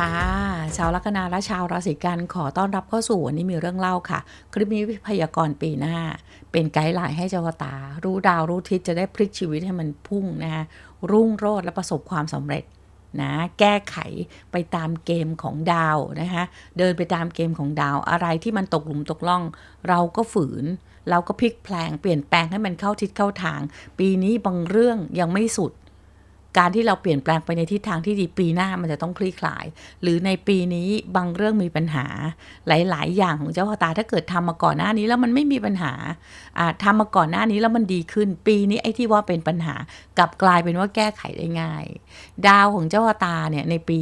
ค่ะ ชาวลัคนาและชาวราศีกันขอต้อนรับเข้าสู่วันนี้มีเรื่องเล่าค่ะ คลิปนี้พยากรณ์ปีหน้า เป็นไกด์ไลน์ให้เจ้าตา รู้ดาวรู้ทิศจะได้พลิกชีวิตให้มันพุ่งนะคะรุ่งโรจน์และประสบความสำเร็จนะแก้ไขไปตามเกมของดาวนะคะเดินไปตามเกมของดาวอะไรที่มันตกหลุมตกล่อง เราก็ฝืน เราก็พลิกแพลงเปลี่ยนแปลงให้มันเข้าทิศเข้าทาง ปีนี้บางเรื่องยังไม่สุด การที่เราเปลี่ยนแปลงไปในทิศทางที่ดีปีหน้ามันจะต้องคลี่คลาย หรือในปีนี้บางเรื่องมีปัญหาหลาย ๆ อย่างของเจ้าพ่อตาถ้าเกิดทำมาก่อนหน้านี้แล้วมันไม่มีปัญหาอ่าทำมาก่อนหน้านี้แล้วมันดีขึ้น ปีนี้ไอ้ที่ว่าเป็นปัญหากลับกลายเป็นว่าแก้ไขได้ง่าย ดาวของเจ้าพ่อตาเนี่ยในปี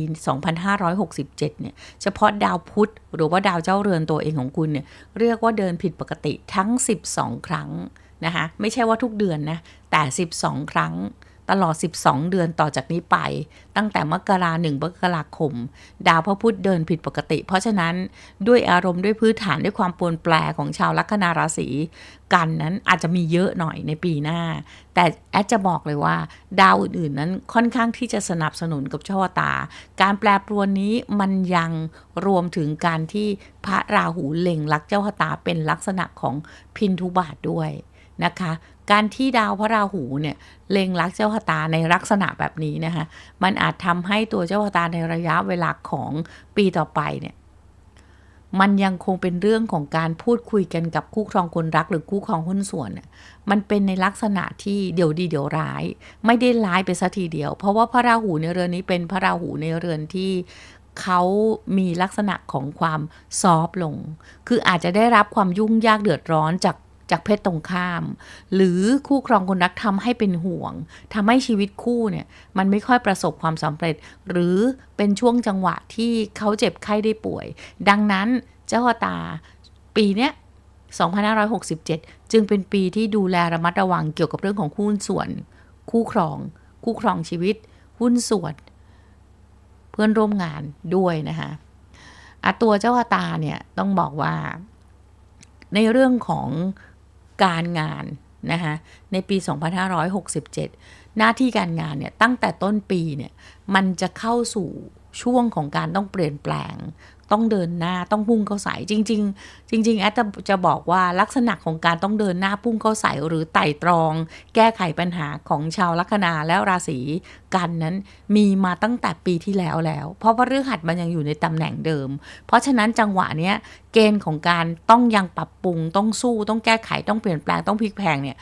2567 เนี่ยเฉพาะดาวพุธหรือว่าดาวเจ้าเรือนตัวเองของคุณเนี่ยเรียกว่าเดินผิดปกติทั้ง 12 ครั้งนะคะไม่ใช่ว่าทุกเดือนนะแต่ 12 ครั้ง ตลอด 12 เดือนต่อจากนี้ไป ตั้งแต่มกราหนึ่งมกราคม ดาวพระพุธเดินผิดปกติ เพราะฉะนั้นด้วยอารมณ์ด้วยพื้นฐานด้วยความปรวนแปรของชาวลัคนาราศีกันนั้นอาจจะมีเยอะหน่อยในปีหน้า แต่แอดจะบอกเลยว่า ดาวอื่นๆนั้นค่อนข้างที่จะสนับสนุนกับชะตา การแปรปรวนนี้มันยังรวมถึงการที่พระราหูเล็งลักเจ้าชะตาเป็นลักษณะของพินทุบาทด้วยนะคะ การที่ดาวพระราหูเนี่ยเล็งลักเจ้าชะตาในลักษณะแบบนี้นะคะมันอาจทำให้ตัวเจ้าชะตาในระยะเวลาของปีต่อไปเนี่ยมันยังคงเป็นเรื่องของการพูดคุยกันกับคู่ครองคนรักหรือคู่ครองหุ้นส่วนน่ะมันเป็นในลักษณะที่เดี๋ยวดีเดี๋ยวร้าย ไม่ได้ร้ายไปสัทีเดียว เพราะว่าพระราหูในเรือนนี้เป็นพระราหูในเรือนที่เขามีลักษณะของความซอฟต์ลง คืออาจจะได้รับความยุ่งยากเดือดร้อนจาก จากเพศตรงข้าม หรือคู่ครองคนรักทำให้เป็นห่วงทำให้ชีวิตคู่เนี่ยมันไม่ค่อยประสบความสำเร็จ หรือเป็นช่วงจังหวะที่เขาเจ็บไข้ได้ป่วย ดังนั้นเจ้าตาปีเนี้ย2567 จึงเป็นปีที่ดูแลระมัดระวังเกี่ยวกับเรื่องของหุ้นส่วน คู่ครอง คู่ครองชีวิต หุ้นส่วน เพื่อนร่วมงานด้วยนะคะอะตัวเจ้าตาเนี่ยต้องบอกว่า ในเรื่องของ การงานนะคะในปี 2567 หน้าที่การงานเนี่ยตั้งแต่ต้นปีเนี่ยมันจะเข้าสู่ช่วงของการต้องเปลี่ยนแปลง ต้องเดินหน้าต้องพุ่งเข้าใส่จริง ๆ จริง ๆแอดจะจะบอกว่าลักษณะของการต้องเดินหน้าพุ่งเข้าใส่หรือไต่ตรอง แก้ไขปัญหาของชาวลัคนาและราศีกันนั้นมีมาตั้งแต่ปีที่แล้วแล้ว เพราะว่าเรื่องหัดมันยังอยู่ในตำแหน่งเดิม เพราะฉะนั้นจังหวะเนี้ยเกณฑ์ของการต้องยังปรับปรุงต้องสู้ต้องแก้ไขต้องเปลี่ยนแปลงต้องพลิกแพลงเนี่ย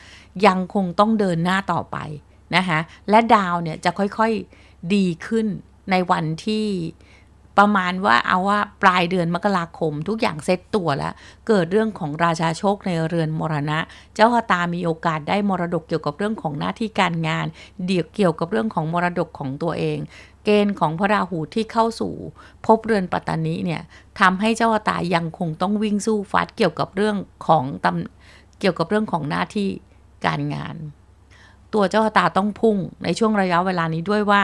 ยังคงต้องเดินหน้าต่อไปนะคะและดาวเนี่ยจะค่อยๆดีขึ้นในวันที่ ประมาณว่าเอาว่าปลายเดือนมกราคมทุกอย่างเซ็ตตัวแล้ว เกิดเรื่องของราชาโชคในเรือนมรณะ เจ้าชะตามีโอกาสได้มรดกเกี่ยวกับเรื่องของหน้าที่การงาน เดี๋ยวเกี่ยวกับเรื่องของมรดกของตัวเองเกณฑ์ของพระราหูที่เข้าสู่ภพเรือนปัตตานีเนี่ยทำให้เจ้าตายังคงต้องวิ่งสู้ฟัดเกี่ยวกับเรื่องของตำเกี่ยวกับเรื่องของหน้าที่การงาน ตัวเจ้าตาต้องพุ่งในช่วงระยะเวลานี้ด้วยว่า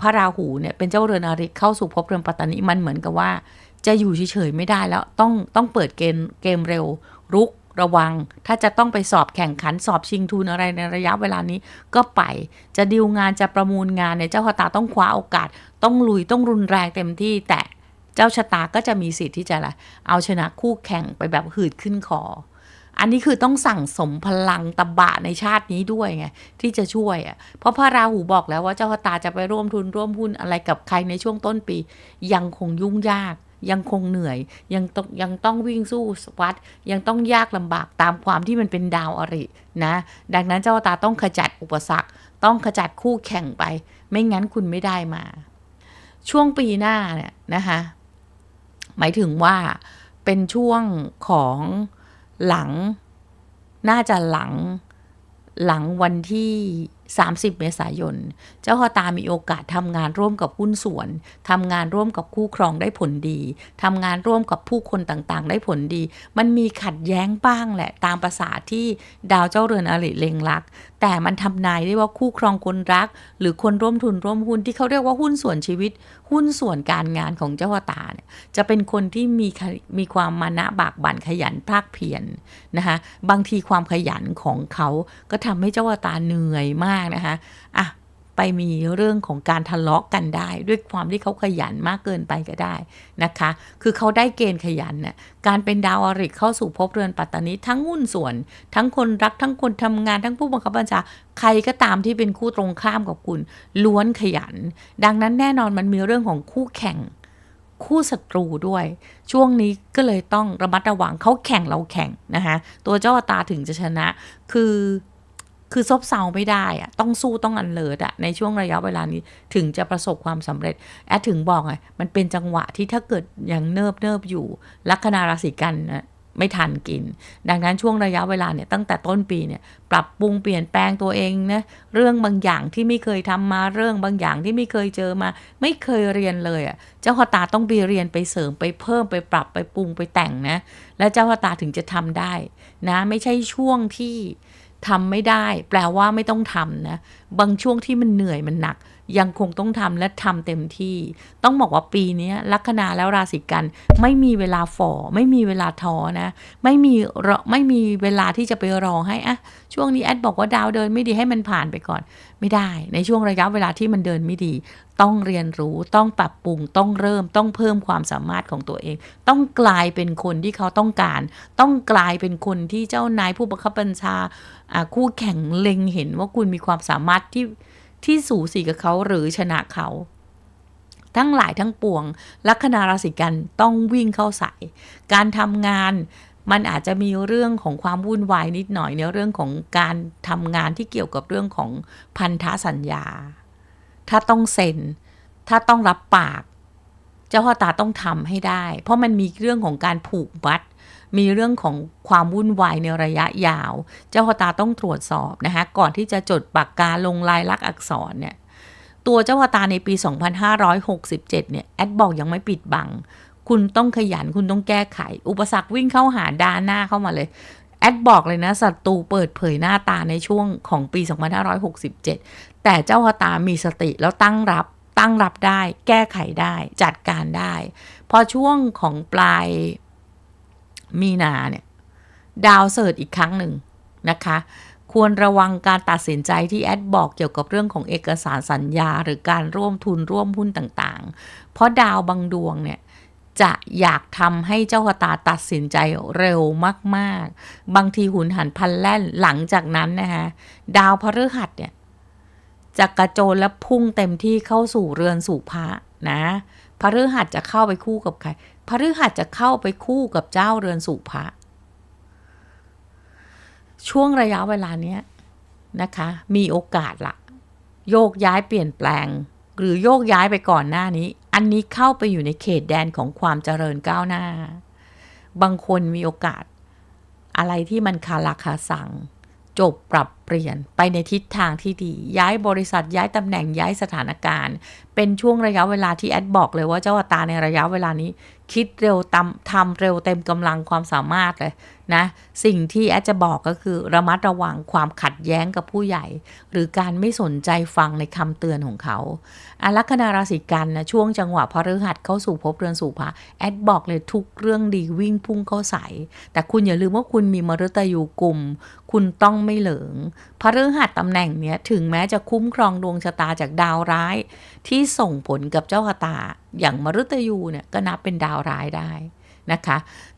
พระราหูเนี่ยเป็นเจ้าเรือนอาริเข้าสู่ภพเรือนปัตตานีมันเหมือนกับว่า จะอยู่เฉยๆไม่ได้แล้วต้องต้องเปิดเกมเกมเร็ว รุกระวัง ถ้าจะต้องไปสอบแข่งขันสอบชิงทุนอะไรในระยะเวลานี้ ก็ไปจะดิวงานจะประมูลงานเนี่ยเจ้าชะตาต้องคว้าโอกาส ต้องลุยต้องรุนแรงเต็มที่ แต่เจ้าชะตาก็จะมีสิทธิ์ที่จะอะไรเอาชนะคู่แข่งไปแบบหืดขึ้นคอ อันนี้คือต้องสั่งสมพลังตบะในชาตินี้ด้วยไงที่จะช่วยอะเพราะพระราหูบอกแล้วว่าเจ้าตาจะไปร่วมทุนร่วมหุ้นอะไรกับใครในช่วงต้นปี ยังคงยุ่งยาก ยังคงเหนื่อย ยังต้องยังต้องวิ่งสู้วัด ยังต้องยากลำบากตามความที่มันเป็นดาวอรินะ ดังนั้นเจ้าตาต้องขจัดอุปสรรค ต้องขจัดคู่แข่งไป ไม่งั้นคุณไม่ได้มา ช่วงปีหน้าเนี่ยนะคะหมายถึงว่าเป็นช่วงของ หลัง น่าจะหลังหลังวันที่ 30 เมษายน เจ้าคอตามีโอกาสทำงานร่วมกับหุ้นส่วน ทำงานร่วมกับคู่ครองได้ผลดี ทำงานร่วมกับผู้คนต่างๆ ได้ผลดี มันมีขัดแย้งบ้างแหละ ตามภาษาที่ดาวเจ้าเรือนอริเลงรักแต่มันทำนายได้ว่าคู่ครองคนรัก หรือคนร่วมทุนร่วมหุ้นที่เขาเรียกว่าหุ้นส่วนชีวิต หุ้นส่วนการงานของเจ้าตาเนี่ยจะเป็นคนที่มีมีความมานะบากบั่นขยันภาคเพียรนนะคะบางทีความขยันของเขาก็ทำให้เจ้าตาเหนื่อยมากนะคะอะ ไปมีเรื่องของการทะเลาะกันได้ ด้วยความที่เขาขยันมากเกินไปก็ได้นะคะ คือเขาได้เกณฑ์ขยันน่ะการเป็นดาวอริกเข้าสู่ภพเรือนปัตตานีทั้งหุ้นส่วน ทั้งคนรักทั้งคนทำงานทั้งผู้บังคับบัญชาใครก็ตามที่เป็นคู่ตรงข้ามกับคุณ ล้วนขยัน ดังนั้นแน่นอนมันมีเรื่องของคู่แข่งคู่ศัตรูด้วย ช่วงนี้ก็เลยต้องระมัดระวังเขาแข่งเราแข่งนะคะตัวเจ้าตาถึงจะชนะ คือ คือซบเซาไม่ได้อะต้องสู้ต้องอันเลิศอะในช่วงระยะเวลานี้ถึงจะประสบความสำเร็จ แอดถึงบอกไงมันเป็นจังหวะที่ถ้าเกิดยังเนิบเนิบอยู่ลัคนาราศีกันนะไม่ทันกิน ดังนั้นช่วงระยะเวลาเนี่ยตั้งแต่ต้นปีเนี่ยปรับปรุงเปลี่ยนแปลงตัวเองนะเรื่องบางอย่างที่ไม่เคยทำมาเรื่องบางอย่างที่ไม่เคยเจอมา ไม่เคยเรียนเลยอะ่ะเจ้าขตาต้องไปเรียนไปเสริมไปเพิ่มไปปรับไปปรุงไปแต่งนะและเจ้าขตาถึงจะทำได้นะไม่ใช่ช่วงที่ ทำไม่ได้ แปลว่าไม่ต้องทำนะ บางช่วงที่มันเหนื่อยมันหนัก ยังคงต้องทำและทำเต็มที่ ต้องบอกว่าปีนี้ลัคนาแล้วราศีกัน ไม่มีเวลาฝ่อไม่มีเวลาท้อนะไม่มีรอไม่มีเวลาที่จะไปรอให้อะช่วงนี้แอดบอกว่าดาวเดินไม่ดีให้มันผ่านไปก่อน ไม่ได้ในช่วงระยะเวลาที่มันเดินไม่ดี ต้องเรียนรู้ต้องปรับปรุงต้องเริ่มต้องเพิ่มความสามารถของตัวเอง ต้องกลายเป็นคนที่เขาต้องการ ต้องกลายเป็นคนที่เจ้านายผู้บังคับบัญชาอ่าคู่แข่งเล็งเห็นว่าคุณมีความสามารถที่ ที่สูสีกับเขาหรือชนะเขา ทั้งหลายทั้งปวง ลัคนาราศีกันต้องวิ่งเข้าใส่ การทำงานมันอาจจะมีเรื่องของความวุ่นวายนิดหน่อยในเรื่องของการทำงานที่เกี่ยวกับเรื่องของพันธสัญญา ถ้าต้องเซ็น ถ้าต้องรับปาก เจ้าพ่อตาต้องทำให้ได้ เพราะมันมีเรื่องของการผูกมัด มีเรื่องของความวุ่นวายในระยะยาว เจ้าพ่อตาต้องตรวจสอบนะคะก่อนที่จะจดปากกาลงลายลักษณ์อักษรเนี่ยตัวเจ้าพ่อตาในปี 2567 เนี่ยแอดบอกยังไม่ปิดบัง คุณต้องขยันคุณต้องแก้ไข อุปสรรควิ่งเข้าหาดานหน้าเข้ามาเลยแอดบอกเลยนะศัตรูเปิดเผยหน้าตาในช่วงของปี 2567 แต่เจ้าพ่อตามีสติแล้วตั้งรับตั้งรับได้ แก้ไขได้ จัดการได้ พอช่วงของปลาย มีนาเนี่ยดาวเสิร์ชอีกครั้งหนึ่งนะคะ ควรระวังการตัดสินใจที่แอดบอกเกี่ยวกับเรื่องของเอกสารสัญญา หรือการร่วมทุนร่วมหุ้นต่างๆ เพราะดาวบางดวงเนี่ยจะอยากทำให้เจ้าชะตาตัดสินใจเร็วมากๆ บางทีหุนหันพันแล่นหลังจากนั้นนะคะดาวพฤหัสเนี่ยจะกระโจนและพุ่งเต็มที่เข้าสู่เรือนสู่พระนะ พฤหัสจะเข้าไปคู่กับใครพฤหัสจะเข้าไปคู่กับเจ้าเรือนสู่พระช่วงระยะเวลาเนี้ยนะคะ มีโอกาสละโยกย้ายเปลี่ยนแปลง หรือโยกย้ายไปก่อนหน้านี้ อันนี้เข้าไปอยู่ในเขตแดนของความเจริญก้าวหน้า บางคนมีโอกาส อะไรที่มันคาราคาสั่งจบปรับเปลี่ยนไปในทิศทางที่ดี ย้ายบริษัทย้ายตำแหน่งย้ายสถานการณ์ เป็นช่วงระยะเวลาที่แอดบอกเลยว่าเจ้าอัตราในระยะเวลานี้ คิดเร็วทำทำเร็วเต็มกำลังความสามารถเลยนะ สิ่งที่แอดจะบอกก็คือระมัดระวังความขัดแย้งกับผู้ใหญ่ หรือการไม่สนใจฟังในคำเตือนของเขาอาลัคนาราศีกันนะช่วงจังหวะพฤหัสเข้าสู่ภพเรือนสู่พระแอดบอกเลยทุกเรื่องดีวิ่งพุ่งเข้าใส่แต่คุณอย่าลืมว่าคุณมีมฤตยูกลุ่ม คุณต้องไม่เหลิงพฤหัสตำแหน่งเนี้ยถึงแม้จะคุ้มครองดวงชะตาจากดาวร้าย ที่ส่งผลกับเจ้าชะตา อย่างมฤตยูเนี่ยก็นับเป็นดาวร้ายได้นะคะ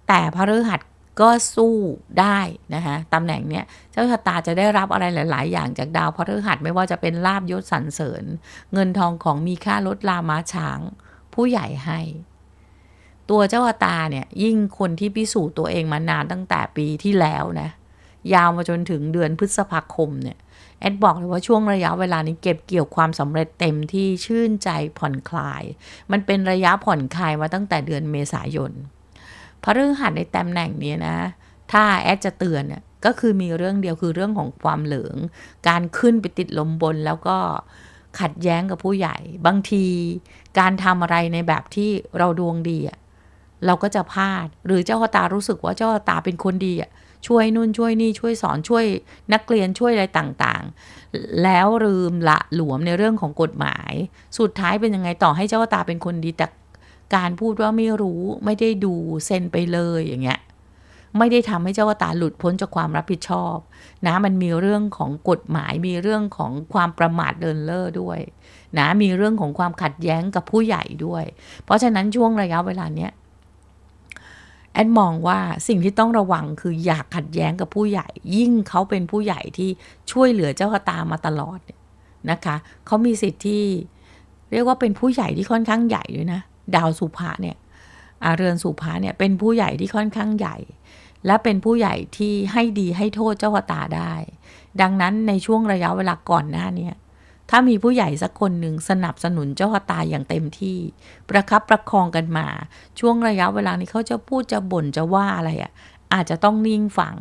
แต่พฤหัสก็สู้ได้นะคะตำแหน่งเนี้ยเจ้าชะตาจะได้รับอะไรหลาย ๆ อย่างจากดาวพฤหัสไม่ว่าจะเป็นลาบยศสรรเสริญ เงินทองของมีค่ารถลามาช้าง ผู้ใหญ่ให้ ตัวเจ้าตาเนี่ยยิ่งคนที่พิสูจน์ตัวเองมานานตั้งแต่ปีที่แล้วนะ ยาวมาจนถึงเดือนพฤษภาคมเนี่ยแอดบอกเลยว่าช่วงระยะเวลานี้เก็บเกี่ยวความสำเร็จเต็มที่ชื่นใจผ่อนคลาย มันเป็นระยะผ่อนคลายมาตั้งแต่เดือนเมษายนพระฤหัสในตำแหน่งนี้นะ ถ้าแอดจะเตือนก็คือมีเรื่องเดียวคือเรื่องของความเหลือง การขึ้นไปติดลมบนแล้วก็ขัดแย้งกับผู้ใหญ่ บางทีการทำอะไรในแบบที่เราดวงดีเราก็จะพลาด หรือเจ้าตารู้สึกว่าเจ้าตาเป็นคนดีอะ ช่วยนู่นช่วยนี่ช่วยสอนช่วยนักเรียนช่วยอะไรต่างๆ แล้วลืมละหลวมในเรื่องของกฎหมาย สุดท้ายเป็นยังไงต่อให้เจ้าตาเป็นคนดีแต่การพูดว่าไม่รู้ไม่ได้ดูเซ็นไปเลยอย่างเงี้ยไม่ได้ทำให้เจ้าตาหลุดพ้นจากความรับผิดชอบนะมันมีเรื่องของกฎหมายมีเรื่องของความประมาทเดินเล่อด้วยนะมีเรื่องของความขัดแย้งกับผู้ใหญ่ด้วย เพราะฉะนั้นช่วงระยะเวลาเนี้ย แอดมองว่าสิ่งที่ต้องระวังคืออยากขัดแย้งกับผู้ใหญ่ ยิ่งเขาเป็นผู้ใหญ่ที่ช่วยเหลือเจ้ากระตามาตลอดนะคะเขามีสิทธิ์ที่เรียกว่าเป็นผู้ใหญ่ที่ค่อนข้างใหญ่ด้วยนะ ดาวสุภาเนี่ยอาเรือนสุภาเนี่ยเป็นผู้ใหญ่ที่ค่อนข้างใหญ่ และเป็นผู้ใหญ่ที่ให้ดีให้โทษเจ้าชะตาได้ ดังนั้นในช่วงระยะเวลาก่อนหน้านี่ย ถ้ามีผู้ใหญ่สักคนหนึ่งสนับสนุนเจ้าตาอย่างเต็มที่ ประคับประคองกันมา ช่วงระยะเวลานี้เขาจะพูดจะบ่นจะว่าอะไรอะ่ะอาจจะต้องนิ่งฟัง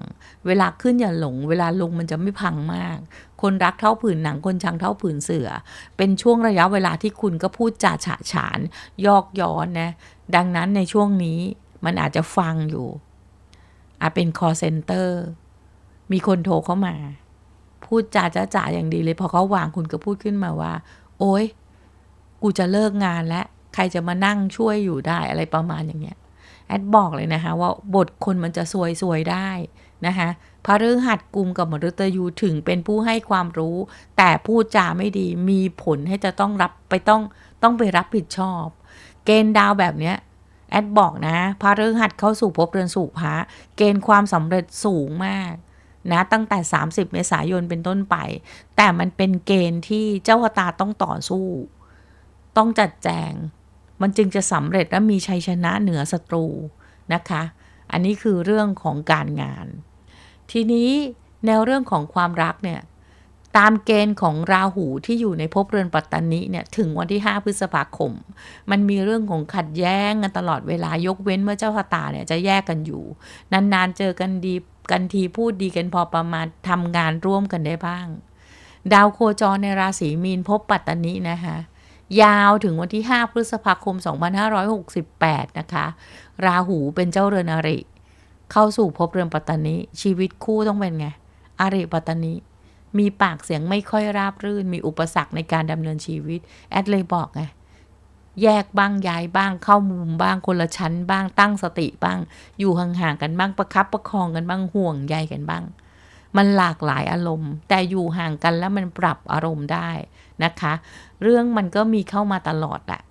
เวลาขึ้นอย่าหลง เวลาลงมันจะไม่พังมาก คนรักเท่าผืนหนังคนชังเท่าผืนเสือ เป็นช่วงระยะเวลาที่คุณก็พูดจาฉะฉาน ยอกย้อนนะ ดังนั้นในช่วงนี้มันอาจจะฟังอยู่ อาจเป็น call center มีคนโทรเข้ามา พูดจาจ้าจ๋าอย่างดีเลย พอเขาวางคุณก็พูดขึ้นมาว่า โอ๊ย กูจะเลิกงานแล้ว ใครจะมานั่งช่วยอยู่ได้อะไรประมาณอย่างเงี้ย แอดบอกเลยนะคะ ว่าบทคนมันจะซวยซวยได้นะคะพระฤหัสกุมกับมฤตยูถึงเป็นผู้ให้ความรู้ แต่พูดจาไม่ดีมีผลให้จะต้องรับไปต้องต้องไปรับผิดชอบ เกณฑ์ดาวแบบเนี้ยแอดบอกนะพระฤหัสเข้าสู่ภพเรือนสู่พระเกณฑ์ความสำเร็จสูงมาก นะตั้งแต่ 30 เมษายนเป็นต้นไป แต่มันเป็นเกณฑ์ที่เจ้าตาต้องต่อสู้ ต้องจัดแจง มันจึงจะสำเร็จและมีชัยชนะเหนือศัตรูนะคะ อันนี้คือเรื่องของการงาน ทีนี้แนวเรื่องของความรักเนี่ย ตามเกณฑ์ของราหูที่อยู่ในภพเรือนปัตตานิเนี่ยถึงวันที่ 5 พฤษภาคม มันมีเรื่องของขัดแย้งกันตลอดเวลายกเว้นเมื่อเจ้าชะตาเนี่ยจะแยกกันอยู่ นานๆเจอกันดีกันทีพูดดีกันพอประมาณทำงานร่วมกันได้บ้าง ดาวโคจรในราศีมีนพบปัตตานินะคะยาวถึงวันที่ 5 พฤษภาคม 2568 นะคะ ราหูเป็นเจ้าเรือนอริ เข้าสู่ภพเรือนปัตตานิชีวิตคู่ต้องเป็นไงอริปัตตานิ มีปากเสียงไม่ค่อยราบรื่น มีอุปสรรคในการดำเนินชีวิต แอดเลยบอกไงแยกบ้างย้ายบ้างเข้ามุมบ้างคนละชั้นบ้างตั้งสติบ้าง อยู่ห่างๆกันบ้างประคับประคองกันบ้างห่วงใยกันบ้าง มันหลากหลายอารมณ์ แต่อยู่ห่างกันแล้วมันปรับอารมณ์ได้นะคะ เรื่องมันก็มีเข้ามาตลอดแหละ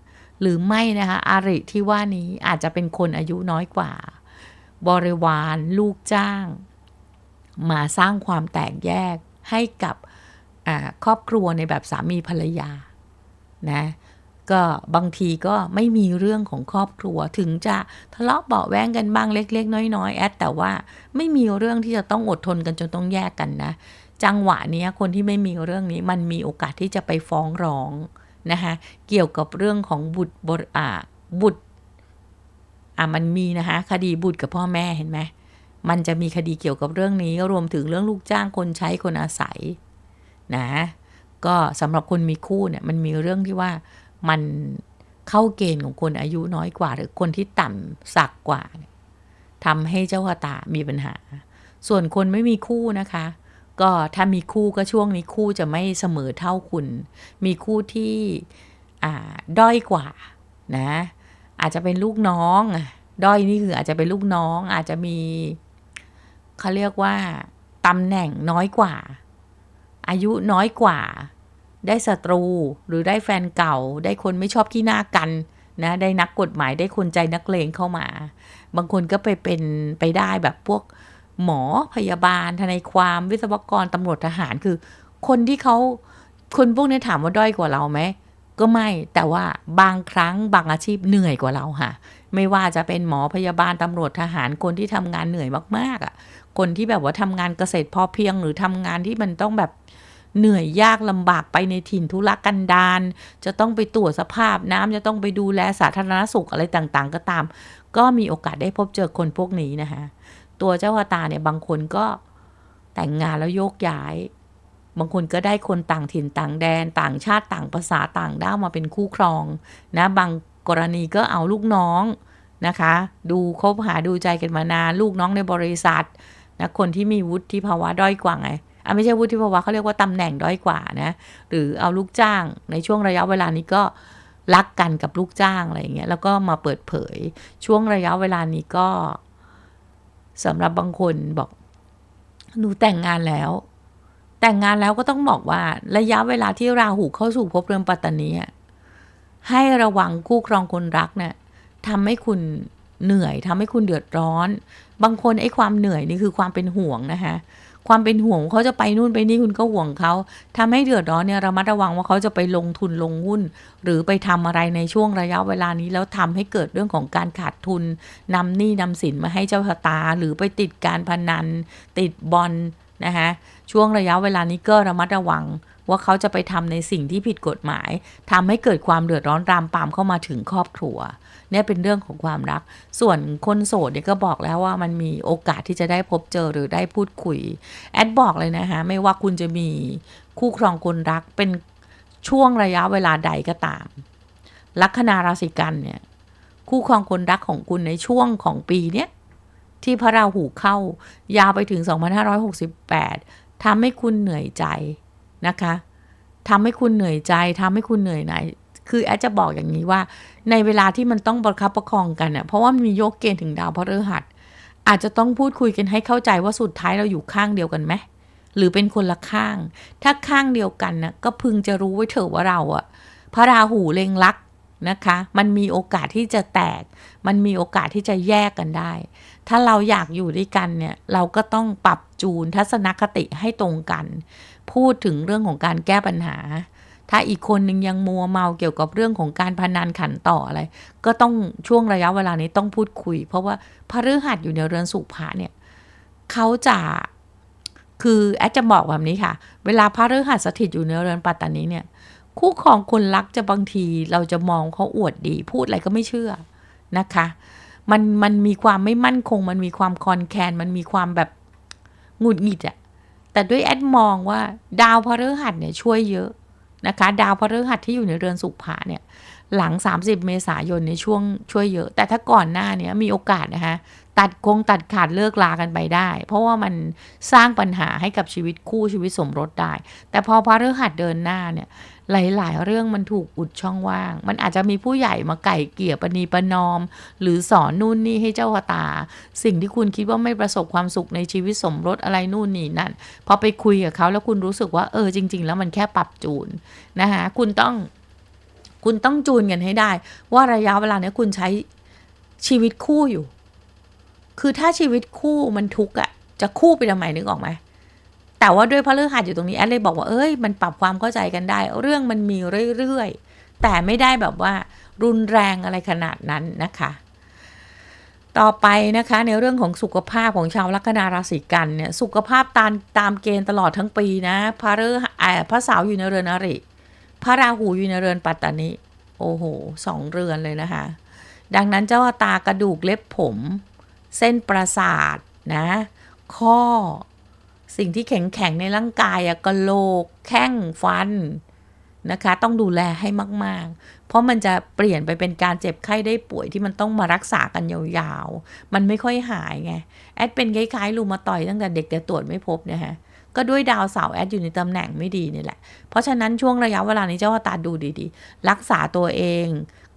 หรือไม่นะคะอาริที่ว่านี้อาจจะเป็นคนอายุน้อยกว่า บริวาร ลูกจ้าง มาสร้างความแตกแยก ให้กับครอบครัวในแบบสามีภรรยานะก็บางทีก็ไม่มีเรื่องของครอบครัวถึงจะทะเลาะเบาแวงกันบ้างเล็ก ๆ น้อย ๆ แอดแต่ว่าไม่มีเรื่องที่จะต้องอดทนกันจนต้องแยกกันนะ จังหวะนี้คนที่ไม่มีเรื่องนี้มันมีโอกาสที่จะไปฟ้องร้องนะคะเกี่ยวกับเรื่องของบุตรบรอ่าบุตรอ่ามันมีนะคะคดีบุตรกับพ่อแม่เห็นไหม มันจะมีคดีเกี่ยวกับเรื่องนี้รวมถึงเรื่องลูกจ้างคนใช้คนอาศัยนะก็สำหรับคนมีคู่เนี่ยมันมีเรื่องที่ว่ามันเข้าเกณฑ์ของคนอายุน้อยกว่า หรือคนที่ต่ำสักกว่าทำให้เจ้าตามีปัญหา ส่วนคนไม่มีคู่นะคะ ก็ถ้ามีคู่ก็ช่วงนี้คู่จะไม่เสมอเท่าคุณ มีคู่ที่ด้อยกว่านะอาจจะเป็นลูกน้อง ด้อยนี่คืออาจจะเป็นลูกน้องอาจจะมี เขาเรียกว่าตำแหน่งน้อยกว่า อายุน้อยกว่า ได้ศัตรูหรือได้แฟนเก่า ได้คนไม่ชอบขี้หน้ากันนะได้นักกฎหมายได้คนใจนักเลงเข้ามา บางคนก็ไปเป็นไปได้แบบพวกหมอพยาบาลทนายความวิศวกรตำรวจทหารคือ คนที่เขาคนพวกนี้ถามว่าด้อยกว่าเราไหมก็ไม่แต่ว่าบางครั้งบางอาชีพเหนื่อยกว่าเราค่ะ ไม่ว่าจะเป็นหมอพยาบาลตำรวจทหารคนที่ทำงานเหนื่อยมากๆอะ คนที่แบบว่าทำงานเกษตรพอเพียง หรือทำงานที่มันต้องแบบเหนื่อยยากลำบากไปในถิ่นทุรกันดารจะต้องไปตรวจสภาพน้ำจะต้องไปดูแลสาธารณสุขอะไรต่างๆ ก็ตาม ก็มีโอกาสได้พบเจอคนพวกนี้นะคะตัวเจ้าตาเนี่ยบางคนก็แต่งงานแล้วโยกย้าย บางคนก็ได้คนต่างถิ่นต่างแดน ต่างชาติต่างภาษาต่างด้าวมาเป็นคู่ครองนะบางกรณีก็เอาลูกน้องนะคะ ดูคบหาดูใจกันมานานลูกน้องในบริษัท นะคนที่มีวุฒิภาวะด้อยกว่าไงอะไม่ใช่วุฒิภาวะเขาเรียกว่าตำแหน่งด้อยกว่านะ หรือเอาลูกจ้างในช่วงระยะเวลานี้ก็รักกันกับลูกจ้างอะไรอย่างเงี้ยแล้วก็มาเปิดเผยช่วงระยะเวลานี้ก็สำหรับบางคนบอกหนูแต่งงานแล้ว แต่งงานแล้วก็ต้องบอกว่า ระยะเวลาที่ราหูเข้าสู่ภพเรือนปัตตานีให้ระวังคู่ครองคนรักเนี่ยทำให้คุณ เหนื่อยทำให้คุณเดือดร้อน บางคนไอ้ความเหนื่อยนี่คือความเป็นห่วงนะคะ ความเป็นห่วงเขาจะไปนู่นไปนี่คุณก็ห่วงเขาทำให้เดือดร้อนเนี่ยระมัดระวังว่าเขาจะไปลงทุนลงหุ้น หรือไปทำอะไรในช่วงระยะเวลานี้แล้วทำให้เกิดเรื่องของการขาดทุนนำหนี้นำสินมาให้เจ้าชะตา หรือไปติดการพนัน ติดบอลนะคะช่วงระยะเวลานี้ก็ระมัดระวังว่าเขาจะไปทำในสิ่งที่ผิดกฎหมายทำให้เกิดความเดือดร้อนรามปามเข้ามาถึงครอบครัว เนี่ยเป็นเรื่องของความรัก ส่วนคนโสดเนี่ยก็บอกแล้วว่ามันมีโอกาสที่จะได้พบเจอหรือได้พูดคุย แอดบอกเลยนะคะไม่ว่าคุณจะมีคู่ครองคนรักเป็นช่วงระยะเวลาใดก็ตาม ลัคนาราศีกันเนี่ยคู่ครองคนรักของคุณในช่วงของปีเนี้ยที่พระราหูเข้ายาวไปถึง 2568ทำให้คุณเหนื่อยใจนะคะทำให้คุณเหนื่อยใจทำให้คุณเหนื่อยหน่าย คือแอดจะบอกอย่างนี้ว่า ในเวลาที่มันต้องประคับประคองกันเน่ยเพราะว่ามันมีโยกเกณฑ์ถึงดาวพฤหัสอาจจะต้องพูดคุยกันให้เข้าใจว่าสุดท้ายเราอยู่ข้างเดียวกันไหมหรือเป็นคนละข้าง ถ้าข้างเดียวกันนะก็พึงจะรู้ไว้เถอะว่าเราอะพระราหูเล็งลักนะคะ มันมีโอกาสที่จะแตก มันมีโอกาสที่จะแยกกันได้ ถ้าเราอยากอยู่ด้วยกันเนี่ย เราก็ต้องปรับจูนทัศนคติให้ตรงกัน พูดถึงเรื่องของการแก้ปัญหา ถ้าอีกคนหนึ่งยังมัวเมาเกี่ยวกับเรื่องของการพนันขันต่ออะไร ก็ต้องช่วงระยะเวลานี้ต้องพูดคุย เพราะว่าพระฤหัสอยู่ในเรือนสุภาเนี่ยเขาจะคือแอดจะบอกแบบนี้ค่ะ เวลาพระฤหัสสถิตอยู่ในเรือนปัตตานีเนี่ย คู่ครองคนรักจะบางทีเราจะมองเขาอวดดี พูดอะไรก็ไม่เชื่อนะคะ มันมันมีความไม่มั่นคง มันมีความคอนแคนมันมีความแบบหงุดหงิดอะแต่ด้วยแอดมองว่าดาวพระฤหัสเนี่ยช่วยเยอะ นะคะ ดาวพฤหัสที่อยู่ในเรือนสุภาเนี่ยหลัง 30 เมษายนในช่วงช่วยเยอะ แต่ถ้าก่อนหน้านี้มีโอกาสนะคะ ตัดคงตัดขาดเลิกลากันไปได้ เพราะว่ามันสร้างปัญหาให้กับชีวิตคู่ชีวิตสมรสได้ แต่พอพระฤหัสเดินหน้าเนี่ยหลาย ๆ เรื่องมันถูกอุดช่องว่าง มันอาจจะมีผู้ใหญ่มาไก่เกี่ยปณีประนอม หรือสอนนู่นนี่ให้เจ้าตา สิ่งที่คุณคิดว่าไม่ประสบความสุขในชีวิตสมรสอะไรนู่นนี่นั่นพอไปคุยกับเขาแล้วคุณรู้สึกว่าเออจริง ๆ แล้วมันแค่ปรับจูนนะคะคุณต้อง คุณต้องจูนกันให้ได้ ว่าระยะเวลาเนี้ยคุณใช้ชีวิตคู่อยู่ คือถ้าชีวิตคู่มันทุกข์อะจะคู่ไปทำไมนึกออกไหมแต่ว่าด้วยพระฤหัสอยู่ตรงนี้แอดเลยบอกว่าเอ้ยมันปรับความเข้าใจกันได้ เรื่องมันมีเรื่อยๆ แต่ไม่ได้แบบว่ารุนแรงอะไรขนาดนั้นนะคะ ต่อไปนะคะในเรื่องของสุขภาพของชาวลัคนาราศีกันเนี่ยสุขภาพตามตามเกณฑ์ตลอดทั้งปีนะพระฤหัสพระเสาร์อยู่ในเรือนอริ พระราหูอยู่ในเรือนปัตตานีโอ้โหสองเรือนเลยนะคะ ดังนั้นเจ้าตากระดูกเล็บผม เส้นประสาทนะ ข้อ สิ่งที่แข็งแข็งในร่างกายอะกระโหลก แข้งฟันนะคะ ต้องดูแลให้มาก ๆ เพราะมันจะเปลี่ยนไปเป็นการเจ็บไข้ได้ป่วยที่มันต้องมารักษากันยาวๆ มันไม่ค่อยหายไง แอดเป็นคล้ายๆลูมาต่อยตั้งแต่เด็กแต่ตรวจไม่พบนะฮะ ก็ด้วยดาวเสาร์แอดอยู่ในตำแหน่งไม่ดีนี่แหละ เพราะฉะนั้นช่วงระยะเวลานี้เจ้าตาดูดีๆ รักษาตัวเอง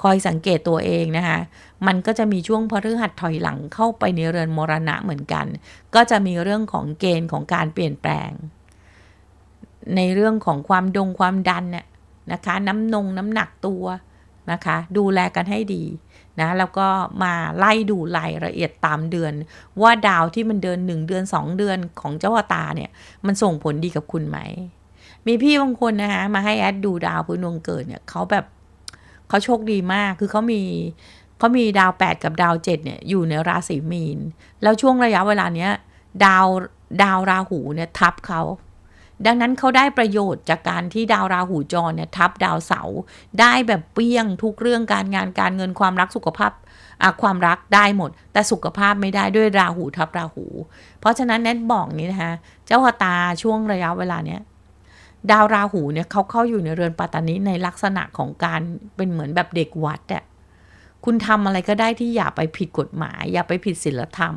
คอยสังเกตตัวเองนะคะ มันก็จะมีช่วงพฤหัสถอยหลังเข้าไปในเรือนมรณะเหมือนกัน ก็จะมีเรื่องของเกณฑ์ของการเปลี่ยนแปลง ในเรื่องของความดงความดันเนี่ยนะคะ น้ำนงน้ำหนักตัวนะคะ ดูแลกันให้ดี นะแล้วก็มาไล่ดูรายละเอียดตามเดือน ว่าดาวที่มันเดิน1 เดือน 2 เดือนของเจ้าตาเนี่ย มันส่งผลดีกับคุณไหม มีพี่บางคนนะคะมาให้แอดดูดาวพื้นดวงเกิดเนี่ยเขาแบบเขาโชคดีมากคือเขามีเขามีดาว 8 กับดาว 7 เนี่ย อยู่ในราศีมีน แล้วช่วงระยะเวลาเนี้ย ดาวดาวราหูเนี่ยทับเขา ดังนั้นเขาได้ประโยชน์จากการที่ดาวราหูจรเนี่ยทับดาวเสาได้แบบเปี้ยงทุกเรื่องการงานการเงินความรักสุขภาพความรักได้หมด แต่สุขภาพไม่ได้ด้วยราหูทับราหู เพราะฉะนั้นแนทบอกนี้นะคะเจ้าตาช่วงระยะเวลาเนี้ยดาวราหูเนี่ยเขาเข้าอยู่ในเรือนปัตตานีในลักษณะของการเป็นเหมือนแบบเด็กวัดอะคุณทำอะไรก็ได้ที่อย่าไปผิดกฎหมาย อย่าไปผิดศีลธรรม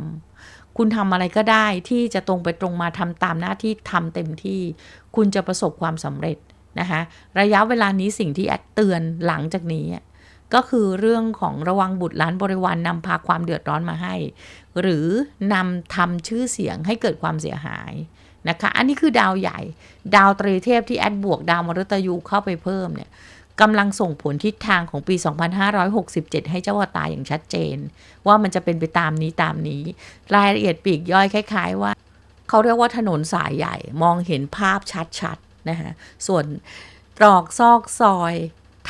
คุณทำอะไรก็ได้ที่จะตรงไปตรงมาทำตามหน้าที่ทำเต็มที่ คุณจะประสบความสำเร็จนะคะระยะเวลานี้สิ่งที่แอดเตือนหลังจากนี้ก็คือเรื่องของระวังบุตรหลานบริวารนนำพาความเดือดร้อนมาให้ หรือนำทำชื่อเสียงให้เกิดความเสียหายนะคะ อันนี้คือดาวใหญ่ ดาวตรีเทพที่แอดบวกดาวมฤตยูเข้าไปเพิ่มเนี่ย กำลังส่งผลทิศทางของปี 2567 ให้เจ้าชะตาอย่างชัดเจน ว่ามันจะเป็นไปตามนี้ตามนี้ รายละเอียดปีกย่อยคล้าย ๆ ว่า เขาเรียกว่าถนนสายใหญ่มองเห็นภาพชัดๆนะคะส่วนตรอกซอกซอย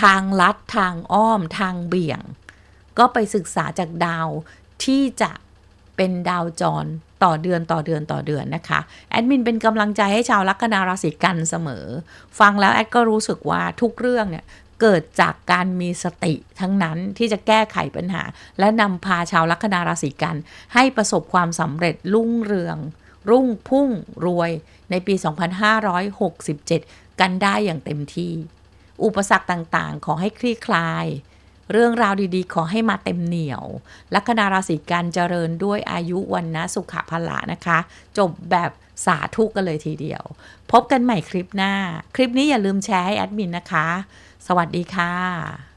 ทางลัดทางอ้อมทางเบี่ยง ก็ไปศึกษาจากดาวที่จะเป็นดาวจร ต่อเดือนต่อเดือนต่อเดือนนะคะแอดมินเป็นกำลังใจให้ชาวลัคนาราศีกันเสมอ ฟังแล้วแอดก็รู้สึกว่าทุกเรื่องเนี่ยเกิดจากการมีสติทั้งนั้นที่จะแก้ไขปัญหา และนำพาชาวลัคนาราศีกัน ให้ประสบความสำเร็จรุ่งเรือง รุ่งพุ่งรวยในปี 2567 กันได้อย่างเต็มที่ อุปสรรคต่างๆ ขอให้คลี่คลาย เรื่องราวดีๆ ขอให้มาเต็มเหนียว ลัคนาราศีกันเจริญด้วยอายุวันนะสุขภละนะคะ จบแบบสาธุกันเลยทีเดียว พบกันใหม่คลิปหน้า คลิปนี้อย่าลืมแชร์ให้แอดมินนะคะ สวัสดีค่ะ